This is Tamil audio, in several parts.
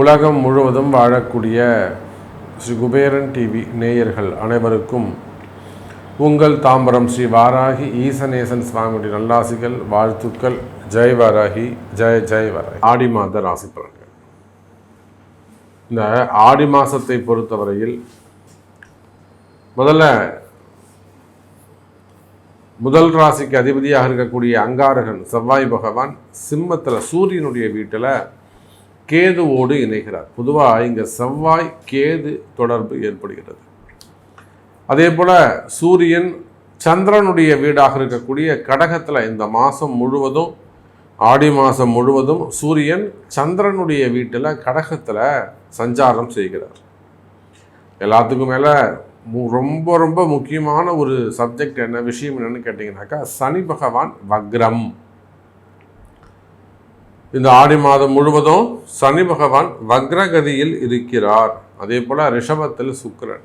உலகம் முழுவதும் வாழக்கூடிய ஸ்ரீ குபேரன் டிவி நேயர்கள் அனைவருக்கும் உங்கள் தாம்பரம் ஸ்ரீ வாராகி ஈசநேசன் சுவாமியுடைய நல்லாசிகள் வாழ்த்துக்கள். ஜெய் வாராகி ஜெய ஜெய் வாராகி. ஆடி மாத ராசி பலன்கள். இந்த ஆடி மாதத்தை பொறுத்தவரையில் முதல்ல முதல் ராசிக்கு அதிபதியாக இருக்கக்கூடிய அங்காரகன் செவ்வாய் பகவான் சிம்மத்தில் சூரியனுடைய வீட்டில் கேதுவோடு இணைகிறார். பொதுவாக இங்கே செவ்வாய் கேது தொடர்பு ஏற்படுகிறது. அதே போல் சூரியன் சந்திரனுடைய வீடாக இருக்கக்கூடிய கடகத்தில் இந்த மாதம் முழுவதும் ஆடி மாதம் முழுவதும் சூரியன் சந்திரனுடைய வீட்டில் கடகத்தில் சஞ்சாரம் செய்கிறார். எல்லாத்துக்கும் மேலே ரொம்ப ரொம்ப முக்கியமான ஒரு சப்ஜெக்ட் என்ன விஷயம் என்னன்னு கேட்டிங்கனாக்கா சனி பகவான் வக்ரம். இந்த ஆடி மாதம் முழுவதும் சனி பகவான் வக்ரகதியில் இருக்கிறார். அதே போல் ரிஷபத்தில் சுக்கரன்.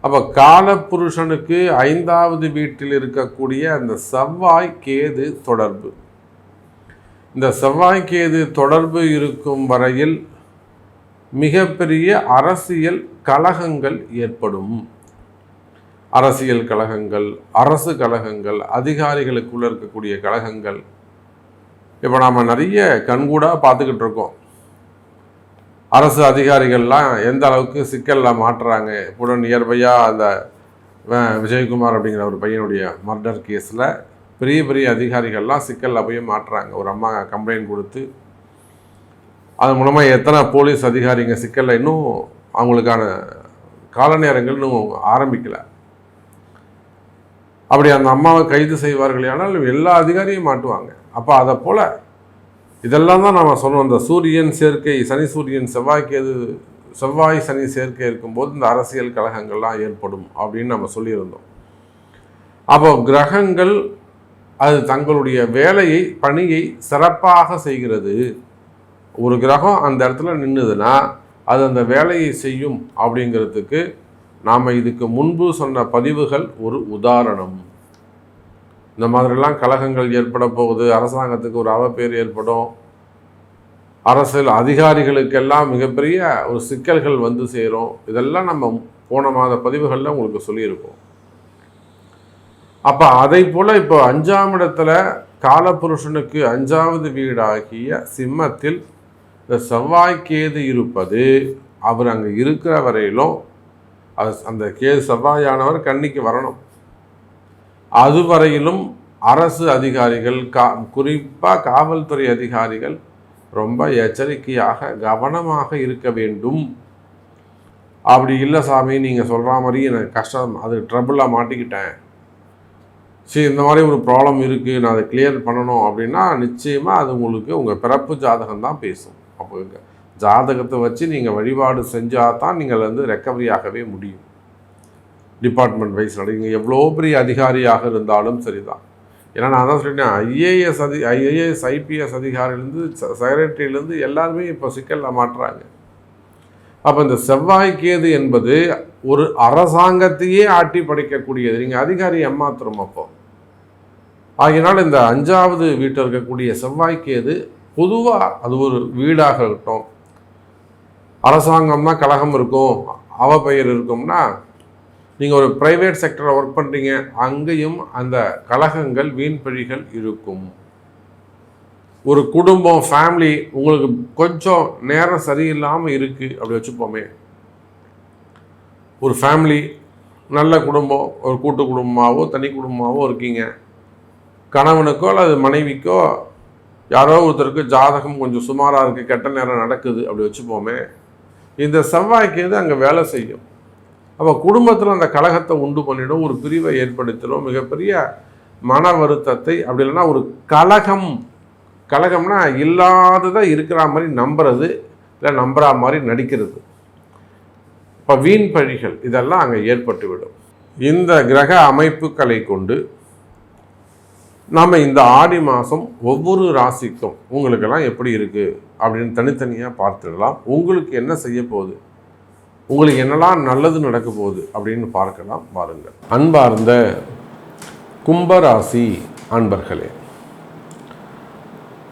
அப்போ காலபுருஷனுக்கு ஐந்தாவது வீட்டில் இருக்கக்கூடிய அந்த செவ்வாய் கேது தொடர்பு. இந்த செவ்வாய் கேது தொடர்பு இருக்கும் வரையில் மிகப்பெரிய அரசியல் கழகங்கள் ஏற்படும். அரசியல் கழகங்கள் அரசு கழகங்கள் அதிகாரிகளுக்குள்ள இருக்கக்கூடிய கழகங்கள். இப்போ நாம் நிறைய கண்கூடாக பார்த்துக்கிட்டு இருக்கோம். அரசு அதிகாரிகள்லாம் எந்த அளவுக்கு சிக்கலில் மாட்டுறாங்க? இப்போ நியர்பையாக அந்த விஜயகுமார் அப்படிங்கிற ஒரு பையனுடைய மர்டர் கேஸில் பெரிய பெரிய அதிகாரிகள்லாம் சிக்கலில் போய் மாட்டுறாங்க. ஒரு அம்மா கம்ப்ளைண்ட் கொடுத்து அது மூலமாக எத்தனை போலீஸ் அதிகாரிங்க சிக்கலில் இன்னும் அவங்களுக்கான கால நேரங்கள் இன்னும் ஆரம்பிக்கலை. அப்படி அந்த அம்மாவை கைது செய்வார்கள் ஆனால் எல்லா அதிகாரியும் மாட்டுவாங்க. அப்போ அதை போல் இதெல்லாம் தான் நம்ம சொன்னோம். இந்த சூரியன் சேர்க்கை சனி சூரியன் செவ்வாய்க்கு எது செவ்வாய் சனி சேர்க்கை இருக்கும்போது இந்த அரசியல் கழகங்கள்லாம் ஏற்படும் அப்படின்னு நம்ம சொல்லியிருந்தோம். அப்போ கிரகங்கள் அது தங்களுடைய வேலையை பணியை சிறப்பாக செய்கிறது. ஒரு கிரகம் அந்த இடத்துல நின்றுதுன்னா அது அந்த வேலையை செய்யும் அப்படிங்கிறதுக்கு நாம் இதுக்கு முன்பு சொன்ன பதிவுகள் ஒரு உதாரணம். இந்த மாதிரிலாம் கலகங்கள் ஏற்பட போகுது அரசாங்கத்துக்கு ஒரு அவப்பேர் ஏற்படும். அரசியல் அதிகாரிகளுக்கெல்லாம் மிகப்பெரிய ஒரு சிக்கல்கள் வந்து சேரும். இதெல்லாம் நம்ம போன மாத பதிவுகளில் உங்களுக்கு சொல்லியிருக்கோம். அப்போ அதை போல் இப்போ அஞ்சாம் இடத்துல காலபுருஷனுக்கு அஞ்சாவது வீடாகிய சிம்மத்தில் இந்த செவ்வாய் கேது இருப்பது அவர் அங்கே இருக்கிற வரையிலும் அது அந்த கேது செவ்வாயானவர் கண்ணிக்கு வரணும். அதுவரையிலும் அரசு அதிகாரிகள் கா குறிப்பாக காவல்துறை அதிகாரிகள் ரொம்ப எச்சரிக்கையாக கவனமாக இருக்க வேண்டும். அப்படி இல்லை சாமி நீங்கள் சொல்கிற மாதிரி எனக்கு கஷ்டம் அது ட்ரபுளாக மாட்டிக்கிட்டேன். சரி இந்த மாதிரி ஒரு ப்ராப்ளம் இருக்குது நான் அதை கிளியர் பண்ணணும் அப்படின்னா நிச்சயமாக அது உங்களுக்கு உங்கள் பிறப்பு ஜாதகம் தான் பேசும். அப்போ ஜாதகத்தை வச்சு நீங்கள் வழிபாடு செஞ்சால் தான் நீங்கள் வந்து ரெக்கவரி ஆகவே முடியும். டிபார்ட்மெண்ட் வைஸ் நீங்கள் எவ்வளோ பெரிய அதிகாரியாக இருந்தாலும் சரிதான். ஏன்னா நான் தான் சொல்லிட்டேன் ஐஏஎஸ் அதி ஐஏஎஸ் ஐபிஎஸ் அதிகாரிலேருந்து செக்ரட்டரியிலேருந்து எல்லாருமே இப்போ சிக்கலில் மாட்டுறாங்க. அப்போ இந்த செவ்வாய்க்கேது என்பது ஒரு அரசாங்கத்தையே ஆட்டி படைக்கக்கூடியது. நீங்கள் அதிகாரி ஏமாத்துறோம் அப்போ. ஆகினால் இந்த அஞ்சாவது வீட்டில் இருக்கக்கூடிய செவ்வாய்க்கேது பொதுவாக அது ஒரு வீடாக இருக்கட்டும். அரசாங்கம்னா கழகம் இருக்கும் அவ பெயர் இருக்கும்னா நீங்கள் ஒரு ப்ரைவேட் செக்டரில் ஒர்க் பண்ணுறீங்க அங்கேயும் அந்த கலகங்கள் வீண்பழிகள் இருக்கும். ஒரு குடும்பம் ஃபேமிலி உங்களுக்கு கொஞ்சம் நேரம் சரியில்லாமல் இருக்குது அப்படி வச்சுப்போமே. ஒரு ஃபேமிலி நல்ல குடும்பம் ஒரு கூட்டு குடும்பமாகவோ தனி குடும்பமாகவோ இருக்கீங்க. கணவனுக்கோ அல்லது மனைவிக்கோ யாரோ ஒருத்தருக்கு ஜாதகம் கொஞ்சம் சுமாராக இருக்குது கெட்ட நேரம் நடக்குது அப்படி வச்சுப்போமே. இந்த செவ்வாய்க்கு அங்கே வேலை செய்யும். அப்போ குடும்பத்தில் அந்த கலகத்தை உண்டு பண்ணிடும் ஒரு பிரிவை ஏற்படுத்திடும் மிகப்பெரிய மன வருத்தத்தை அப்படி இல்லைன்னா ஒரு கலகம். கலகம்னா இல்லாததை இருக்கிற மாதிரி நம்புறது இல்லை நம்புற மாதிரி நடிக்கிறது. இப்போ வீண் பழிகள் இதெல்லாம் அங்கே ஏற்பட்டுவிடும். இந்த கிரக அமைப்புகளை கொண்டு நாம் இந்த ஆடி மாதம் ஒவ்வொரு ராசிக்கும் உங்களுக்கெல்லாம் எப்படி இருக்குது அப்படின்னு தனித்தனியாக பார்த்துடலாம். உங்களுக்கு என்ன செய்ய போகுது? உங்களுக்கு என்னெல்லாம் நல்லது நடக்க போகுது அப்படின்னு பார்க்கலாம் பாருங்கள் அன்பார்ந்த கும்பராசி அன்பர்களே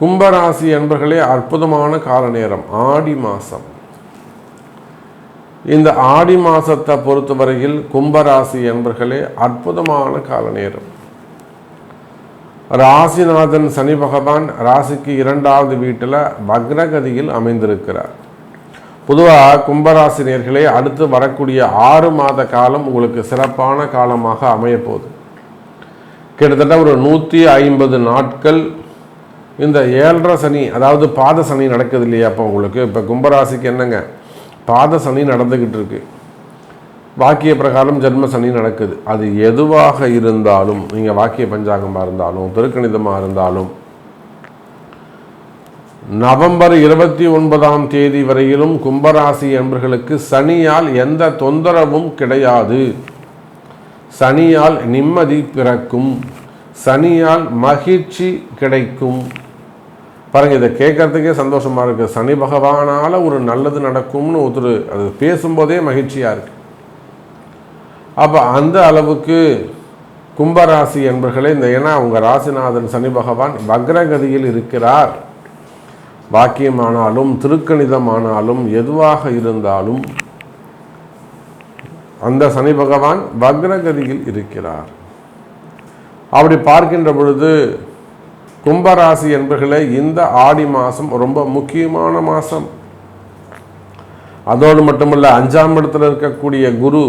கும்பராசி அன்பர்களே அற்புதமான கால நேரம் ஆடி மாதம் இந்த ஆடி மாதத்தை பொறுத்தவரையில் கும்பராசி அன்பர்களே அற்புதமான கால நேரம். ராசிநாதன் சனி பகவான் ராசிக்கு இரண்டாவது வீட்டில் வக்ரகதியில் அமைந்திருக்கிறார். பொதுவாக கும்பராசினியர்களே அடுத்து வரக்கூடிய ஆறு மாத காலம் உங்களுக்கு சிறப்பான காலமாக அமையப்போகுது. கிட்டத்தட்ட ஒரு நூற்றி ஐம்பது நாட்கள் இந்த ஏழரை சனி அதாவது பாத சனி நடக்குது இல்லையா? அப்போ உங்களுக்கு இப்போ கும்பராசிக்கு என்னங்க? பாத சனி நடந்துக்கிட்டு இருக்குது வாக்கிய பிரகாரம் ஜென்ம சனி நடக்குது. அது எதுவாக இருந்தாலும் நீங்கள் வாக்கிய பஞ்சாங்கமாக இருந்தாலும் திருக்கணிதமாக இருந்தாலும் நவம்பர் இருபத்தி ஒன்பதாம் தேதி வரையிலும் கும்பராசி என்பர்களுக்கு சனியால் எந்த தொந்தரவும் கிடையாது. சனியால் நிம்மதி பிறக்கும். சனியால் மகிழ்ச்சி கிடைக்கும். பாருங்க இதை கேட்கறதுக்கே சந்தோஷமா இருக்கு. சனி பகவானால ஒரு நல்லது நடக்கும்னு ஒருத்தர் அது பேசும்போதே மகிழ்ச்சியா இருக்கு. அப்போ அந்த அளவுக்கு கும்பராசி என்பர்களே இந்த ஏன்னா உங்கள் ராசிநாதன் சனி பகவான் வக்ரகதியில் இருக்கிறார். பாக்கியமானாலும் திருக்கணிதமானாலும் எதுவாக இருந்தாலும் அந்த சனி பகவான் வக்ரகதியில் இருக்கிறார். அப்படி பார்க்கின்ற பொழுது கும்பராசி என்பர்களே இந்த ஆடி மாதம் ரொம்ப முக்கியமான மாதம் அதோடு மட்டுமல்ல அஞ்சாம் இடத்துல இருக்கக்கூடிய குரு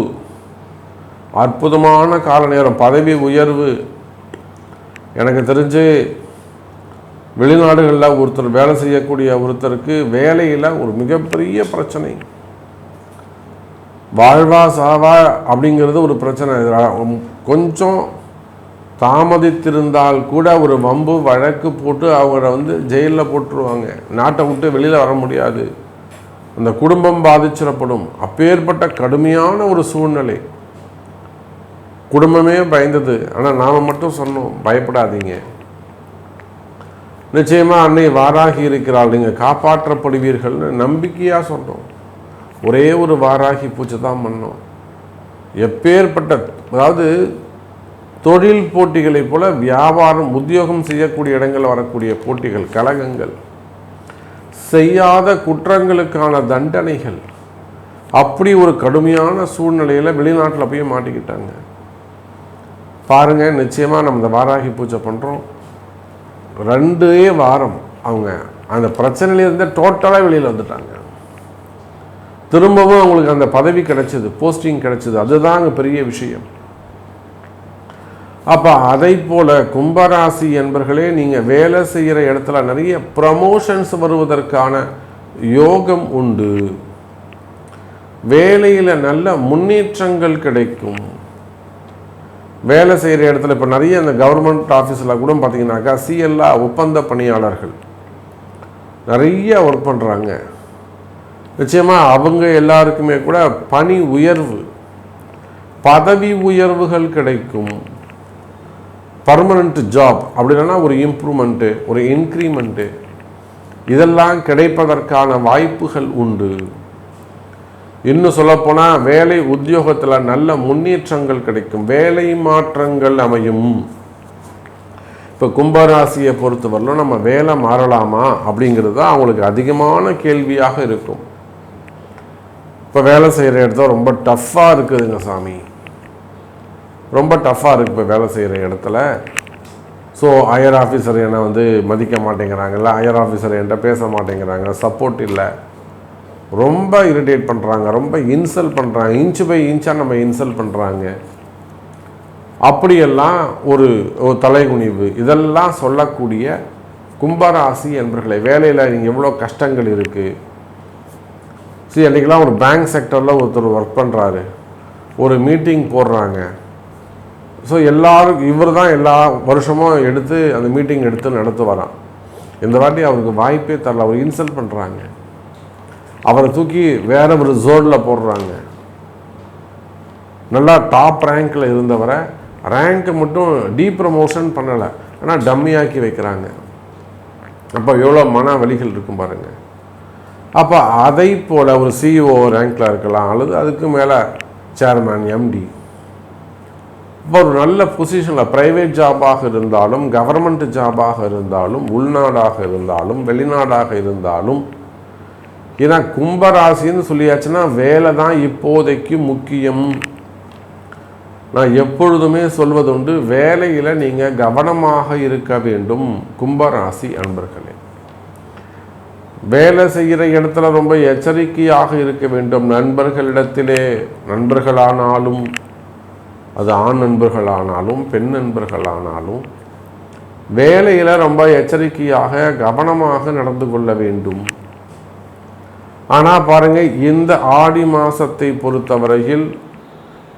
அற்புதமான கால நேரம் பதவி உயர்வு. எனக்கு தெரிஞ்சு வெளிநாடுகளில் ஒருத்தர் வேலை செய்யக்கூடிய ஒருத்தருக்கு வேலையில் ஒரு மிகப்பெரிய பிரச்சனை. வாழ்வா சாவா அப்படிங்கிறது ஒரு பிரச்சனை. கொஞ்சம் தாமதித்திருந்தால் கூட ஒரு வம்பு வழக்கு போட்டு அவங்கள வந்து ஜெயிலில் போட்டுருவாங்க. நாட்டை விட்டு வெளியில் வர முடியாது. அந்த குடும்பம் பாதிச்சிடப்படும். அப்பேற்பட்ட கடுமையான ஒரு சூழ்நிலை. குடும்பமே பயந்தது. ஆனால் நாம் மட்டும் சொன்னோம் பயப்படாதீங்க. நிச்சயமாக அன்னை வாராகி இருக்கிறாள். நீங்கள் காப்பாற்றப்படுவீர்கள்னு நம்பிக்கையாக சொன்னோம். ஒரே ஒரு வாராகி பூஜை தான் பண்ணோம். எப்பேற்பட்ட அதாவது தொழில் போட்டிகளைப் போல வியாபாரம் உத்தியோகம் செய்யக்கூடிய இடங்களில் வரக்கூடிய போட்டிகள் கழகங்கள் செய்யாத குற்றங்களுக்கான தண்டனைகள் அப்படி ஒரு கடுமையான சூழ்நிலையில் வெளிநாட்டில் போய் மாட்டிக்கிட்டாங்க. பாருங்கள் நிச்சயமாக நம்ம இந்த வாராகி பூஜை பண்ணுறோம் ரெண்டே வாரம் அவங்க அந்த பிரச்சனையிலேருந்து டோட்டலாக வெளியில் வந்துட்டாங்க. திரும்பவும் அவங்களுக்கு அந்த பதவி கிடைச்சது போஸ்டிங் கிடைச்சது அதுதான் அங்கே பெரிய விஷயம். அப்போ அதை போல கும்பராசி என்பர்களே நீங்கள் வேலை செய்கிற இடத்துல நிறைய ப்ரமோஷன்ஸ் வருவதற்கான யோகம் உண்டு. வேலையில் நல்ல முன்னேற்றங்கள் கிடைக்கும். வேலை செய்கிற இடத்துல இப்போ நிறைய இந்த கவர்மெண்ட் ஆஃபீஸில் கூட பார்த்தீங்கன்னாக்கா சிஎல்ஆ ஒப்பந்த பணியாளர்கள். நிறைய ஒர்க் பண்ணுறாங்க நிச்சயமாக அவங்க எல்லாருக்குமே கூட பணி உயர்வு பதவி உயர்வுகள் கிடைக்கும். பர்மனண்ட் ஜாப் அப்படி இல்லைன்னா ஒரு இம்ப்ரூவ்மெண்ட்டு ஒரு இன்க்ரிமெண்ட்டு இதெல்லாம் கிடைப்பதற்கான வாய்ப்புகள் உண்டு. இன்னும் சொல்லப்போனால் வேலை உத்தியோகத்தில் நல்ல முன்னேற்றங்கள் கிடைக்கும். வேலை மாற்றங்கள் அமையும். இப்போ கும்பராசியை பொறுத்தவரையிலும் நம்ம வேலை மாறலாமா அப்படிங்கிறது தான் அவங்களுக்கு அதிகமான கேள்வியாக இருக்கும். இப்போ வேலை செய்கிற இடத்துல ரொம்ப டஃப்பாக இருக்குதுங்க சாமி. ரொம்ப டஃப்பாக இருக்குது இப்போ வேலை செய்கிற இடத்துல. ஸோ ஹையர் ஆஃபீஸர் என்னை வந்து மதிக்க மாட்டேங்கிறாங்கல்ல ஹையர் ஆஃபீஸர் என்கிட்ட பேச மாட்டேங்கிறாங்க சப்போர்ட் இல்லை. ரொம்ப இரிட்டேட் பண்ணுறாங்க ரொம்ப இன்சல்ட் பண்ணுறாங்க இன்ச்சு பை இன்ச்சாக நம்ம இன்சல்ட் பண்ணுறாங்க அப்படியெல்லாம் ஒரு ஒரு தலைகுனிவு. இதெல்லாம் சொல்லக்கூடிய கும்பராசி என்பர்களை வேலையில் நீங்கள் எவ்வளோ கஷ்டங்கள் இருக்குது சரி அன்றைக்கெலாம் ஒரு பேங்க் செக்டரில் ஒருத்தர் ஒர்க் பண்ணுறாரு ஒரு மீட்டிங் போடுறாங்க. ஸோ எல்லாரும் இவர் தான் எல்லா வருஷமும் எடுத்து அந்த மீட்டிங் எடுத்து நடத்து வரான் இந்த வாட்டி அவருக்கு வாய்ப்பே தரல அவர் இன்சல்ட் பண்ணுறாங்க அவரை தூக்கி வேற ஒரு ஜோனில் போடுறாங்க. நல்லா டாப் ரேங்க்கில் இருந்தவரை ரேங்க்கை மட்டும் டீ ப்ரமோஷன் பண்ணலை. ஆனால் டம்மியாக்கி வைக்கிறாங்க. அப்போ எவ்வளோ மன வலிகள் இருக்கும் பாருங்கள் அப்போ அதை போல் ஒரு சிஇஓ ரேங்க்கில் இருக்கலாம் அல்லது அதுக்கு மேலே சேர்மேன் எம்டி இப்போ ஒரு நல்ல பொசிஷனில் ப்ரைவேட் ஜாபாக இருந்தாலும் கவர்மெண்ட் ஜாபாக இருந்தாலும் உள்நாடாக இருந்தாலும் வெளிநாடாக இருந்தாலும் ஏன்னா கும்பராசின்னு சொல்லியாச்சுன்னா வேலை தான் இப்போதைக்கு முக்கியம். நான் எப்பொழுதுமே சொல்வதுண்டு வேலையில் நீங்கள் கவனமாக இருக்க வேண்டும் கும்பராசி அன்பர்களே. வேலை செய்கிற இடத்துல ரொம்ப எச்சரிக்கையாக இருக்க வேண்டும் நண்பர்களிடத்திலே. நண்பர்களானாலும் அது ஆண் நண்பர்களானாலும் பெண் நண்பர்களானாலும் வேலையில் ரொம்ப எச்சரிக்கையாக கவனமாக நடந்து கொள்ள வேண்டும். ஆனால் பாருங்க இந்த ஆடி மாதத்தை பொறுத்தவரையில்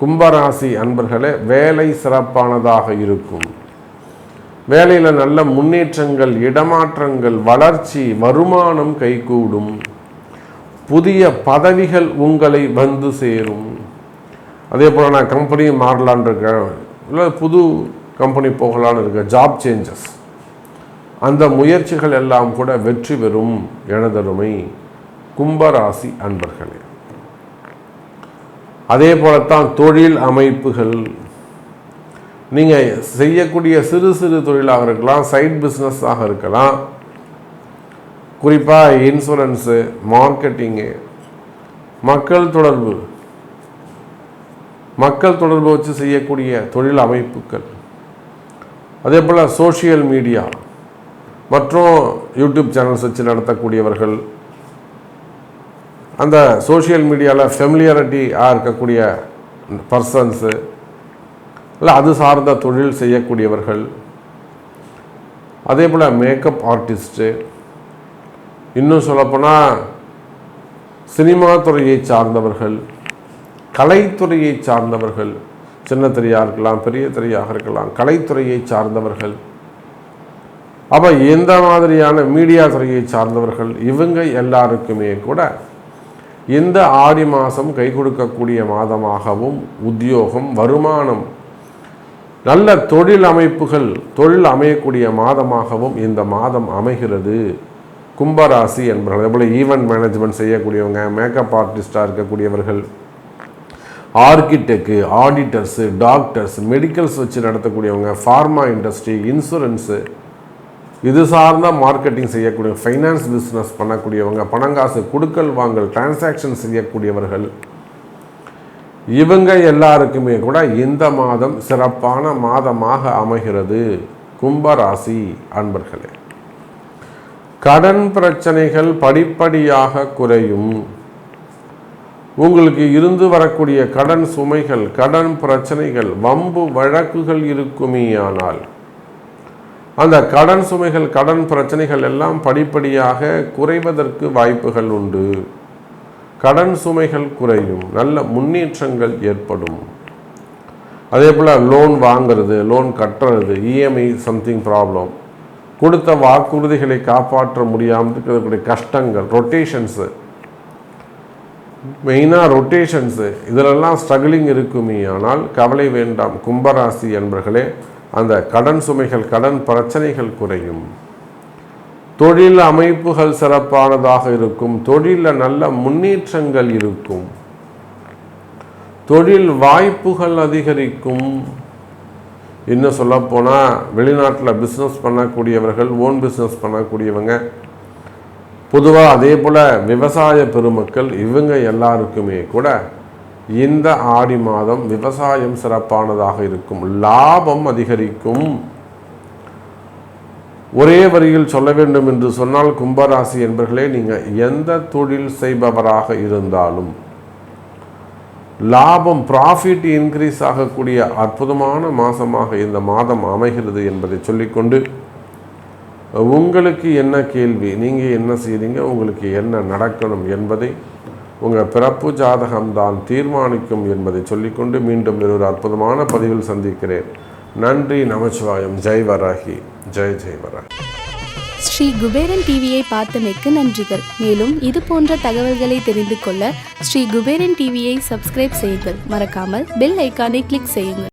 கும்பராசி அன்பர்களே வேலை சிறப்பானதாக இருக்கும். வேலையில் நல்ல முன்னேற்றங்கள் இடமாற்றங்கள் வளர்ச்சி வருமானம் கைகூடும். புதிய பதவிகள் உங்களை வந்து சேரும். அதே போல் நான் கம்பெனி மாறலான் இருக்கேன். இல்லை புது கம்பெனி போகலான்னு இருக்கேன். ஜாப் சேஞ்சஸ் அந்த முயற்சிகள் எல்லாம் கூட வெற்றி பெறும் எனதருமை. கும்பராசி அன்பர்களே அதே போலத்தான் தொழில் அமைப்புகள். நீங்கள் செய்யக்கூடிய சிறு சிறு தொழிலாக இருக்கலாம் சைட் பிஸ்னஸாக இருக்கலாம். குறிப்பாக இன்சூரன்ஸு மார்க்கெட்டிங்கு மக்கள் தொடர்பு. மக்கள் தொடர்பு வச்சு செய்யக்கூடிய தொழில் அமைப்புகள். அதே போல் சோஷியல் மீடியா மற்றும் யூடியூப் சேனல்ஸ் வச்சு நடத்தக்கூடியவர்கள். அந்த சோஷியல் மீடியாவில் ஃபெமிலியாரிட்டியாக இருக்கக்கூடிய பர்சன்ஸு இல்லை அது சார்ந்த தொழில் செய்யக்கூடியவர்கள் அதே போல் மேக்கப் ஆர்டிஸ்ட்டு இன்னும் சொல்லப்போனால் சினிமா துறையை சார்ந்தவர்கள் கலைத்துறையை சார்ந்தவர்கள் சின்ன திரையாக இருக்கலாம் பெரிய திரையாக இருக்கலாம் கலைத்துறையை சார்ந்தவர்கள் அப்போ எந்த மாதிரியான மீடியா துறையை சார்ந்தவர்கள் இவங்க எல்லாருக்குமே கூட இந்த ஆடி மாதம் கை கொடுக்கக்கூடிய மாதமாகவும் உத்தியோகம் வருமானம் நல்ல தொழில் அமைப்புகள் தொழில் அமையக்கூடிய மாதமாகவும் இந்த மாதம் அமைகிறது. கும்பராசி என்பவர்கள் அதேபோல் ஈவெண்ட் மேனேஜ்மெண்ட் செய்யக்கூடியவங்க மேக்கப் ஆர்டிஸ்டாக இருக்கக்கூடியவர்கள் ஆர்கிடெக்கு ஆடிட்டர்ஸு டாக்டர்ஸ் மெடிக்கல்ஸ் வச்சு நடத்தக்கூடியவங்க ஃபார்மா இண்டஸ்ட்ரி இன்சூரன்ஸு இது சார்ந்த மார்க்கெட்டிங் செய்யக்கூடிய ஃபைனான்ஸ் பிஸ்னஸ் பண்ணக்கூடியவங்க பணங்காசு கொடுக்கல் வாங்கல் டிரான்சாக்ஷன் செய்யக்கூடியவர்கள் இவங்க எல்லாருக்குமே கூட இந்த மாதம் சிறப்பான மாதமாக அமைகிறது. கும்பராசி அன்பர்களே கடன் பிரச்சனைகள் படிப்படியாக குறையும். உங்களுக்கு இருந்து வரக்கூடிய கடன் சுமைகள் கடன் பிரச்சனைகள் வம்பு வழக்குகள் இருக்குமேயானால் அந்த கடன் சுமைகள் கடன் பிரச்சனைகள் எல்லாம் படிப்படியாக குறைவதற்கு வாய்ப்புகள் உண்டு. கடன் சுமைகள் குறையும் நல்ல முன்னேற்றங்கள் ஏற்படும். அதே போல் லோன் வாங்கிறது லோன் கட்டுறது இஎம்ஐ சம்திங் ப்ராப்ளம் கொடுத்த வாக்குறுதிகளை காப்பாற்ற முடியாமல் இருக்கக்கூடிய கஷ்டங்கள் ரொட்டேஷன்ஸு மெயினாக ரொட்டேஷன்ஸு இதிலெல்லாம் ஸ்ட்ரகிளிங் இருக்குமே. ஆனால் கவலை வேண்டாம். கும்பராசி என்பர்களே அந்த கடன் சுமைகள் கடன் பிரச்சனைகள் குறையும். தொழில் அமைப்புகள் சிறப்பானதாக இருக்கும். தொழிலில் நல்ல முன்னேற்றங்கள் இருக்கும். தொழில் வாய்ப்புகள் அதிகரிக்கும். இன்னும் சொல்லப்போனால் வெளிநாட்டில் பிஸ்னஸ் பண்ணக்கூடியவர்கள் ஓன் பிஸ்னஸ் பண்ணக்கூடியவங்க பொதுவாக அதே போல் விவசாய பெருமக்கள் இவங்க எல்லாருக்குமே கூட இந்த ஆடி மாதம் விவசாயம் சிறப்பானதாக இருக்கும். லாபம் அதிகரிக்கும். ஒரே வரியில் சொல்ல வேண்டும் என்று சொன்னால் கும்பராசி என்பர்களே நீங்கள் எந்த தொழில் செய்பவராக இருந்தாலும் லாபம் ப்ராஃபிட் இன்க்ரீஸ் ஆகக்கூடிய அற்புதமான மாதமாக இந்த மாதம் அமைகிறது என்பதை சொல்லிக்கொண்டு உங்களுக்கு என்ன கேள்வி நீங்கள் என்ன செய்கிறீங்க உங்களுக்கு என்ன நடக்கணும் என்பதை உங்கள் பிறப்பு ஜாதகம்தான் தீர்மானிக்கும் என்பதை சொல்லிக்கொண்டு மீண்டும் ஒரு அற்புதமான பதிவில் சந்திக்கிறேன். நன்றி நமச்சிவாயம். ஜெய் வராகி. ஜெய் ஜெய் வராகி. ஸ்ரீ குபேரன் டிவியை பார்த்தமைக்கு நன்றிகள். மேலும் இது போன்ற தகவல்களை தெரிந்து கொள்ள ஸ்ரீ குபேரன் டிவியை சப்ஸ்கிரைப் செய்யுங்கள். மறக்காமல் பெல் ஐக்கானை கிளிக் செய்யுங்கள்.